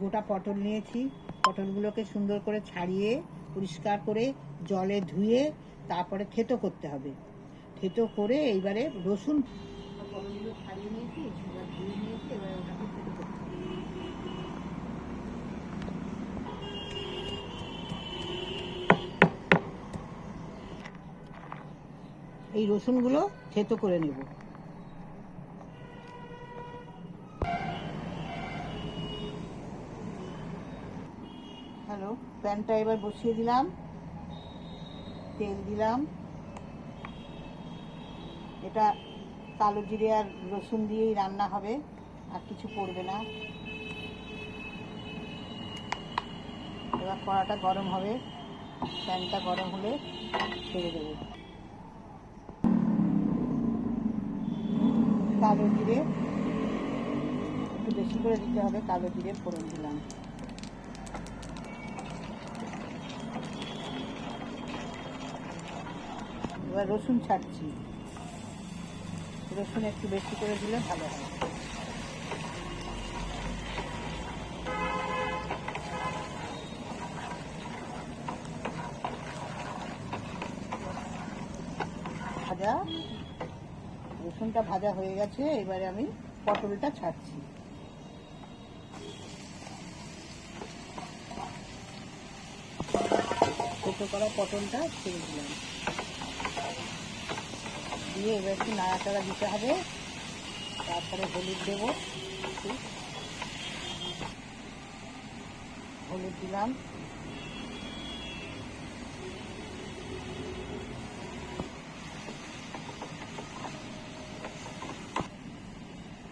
গোটা পটল নিয়েছি। পটলগুলোকে সুন্দর করে ছাড়িয়ে, পরিষ্কার করে জলে ধুয়ে তারপরে থেতো করতে হবে। থেতো করে এইবারে রসুন থেতো এই রসুনগুলো থেতো করে নেব। হ্যালো, প্যানটা এবার বসিয়ে দিলাম। তেল দিলাম। এটা কালো জিরে আর রসুন দিয়েই রান্না হবে, আর কিছু পড়বে না। এবার কড়াটা গরম হবে, প্যানটা গরম হলে ছেড়ে দেবো। কালো জিরে, একটু বেশি করে দিতে হবে, কালো জিরে ফোড়ন দিলাম। এবার রসুন ছাড়ছি। রসুন একটু বেশি করে দিলে ভালো হয়। ভাজা। রসুনটা ভাজা হয়ে গেছে, এবারে আমি পটলটা ছাড়ছি। ছোটো করা পটলটা ছেড়ে দিলাম। দিয়ে এবার একটু নাড়াচাড়া দিতে হবে। তারপরে হলুদ দেব। হলুদ দিলাম।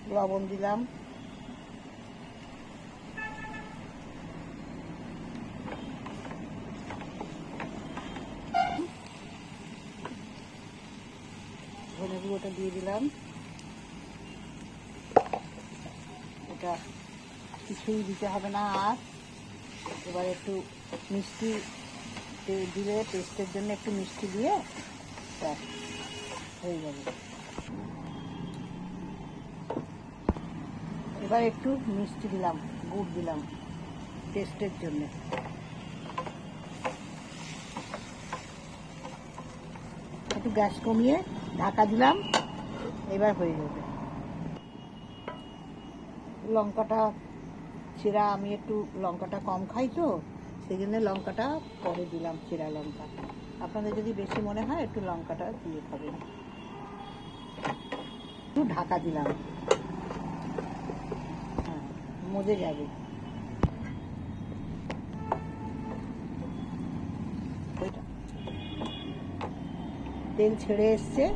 লবণ দিলাম। গুঁড়োটা দিয়ে দিলাম। এটা কিছুই দিতে হবে না আর। এবার একটু মিষ্টি দিলে টেস্টের জন্য একটু মিষ্টি দিয়ে ব্যাস, হয়ে যাবে। এবার একটু মিষ্টি দিলাম গুড় দিলাম টেস্টের জন্য। একটু গ্যাস কমিয়ে ঢাকা দিলাম, এবার হয়ে যাবে। লঙ্কাটা, চিরা, আমি একটু লঙ্কাটা কম খাই তো সেই জন্য লঙ্কাটা পরে দিলাম চিরা লঙ্কা। আপনাদের যদি বেশি মনে হয়, একটু লঙ্কাটা দিয়ে খাবেন। একটু ঢাকা দিলাম। হ্যাঁ মজে যাবে। তেল ছেড়ে এসছে।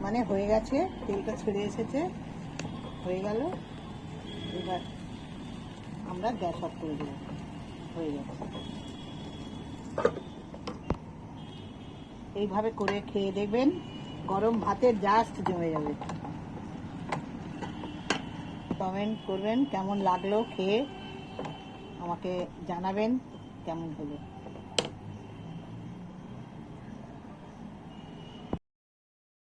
মানে হয়ে গেছে, তেলটা ছেড়ে এসেছে। হয়ে গেল। এবার আমরা গ্যাস অফ করে দেবো। হয়ে গেছে। এইভাবে করে খেয়ে দেখবেন, গরম ভাতে জাস্ট জমে যাবে। কমেন্ট করবেন কেমন লাগল খেয়ে, আমাকে জানাবেন কেমন হলো।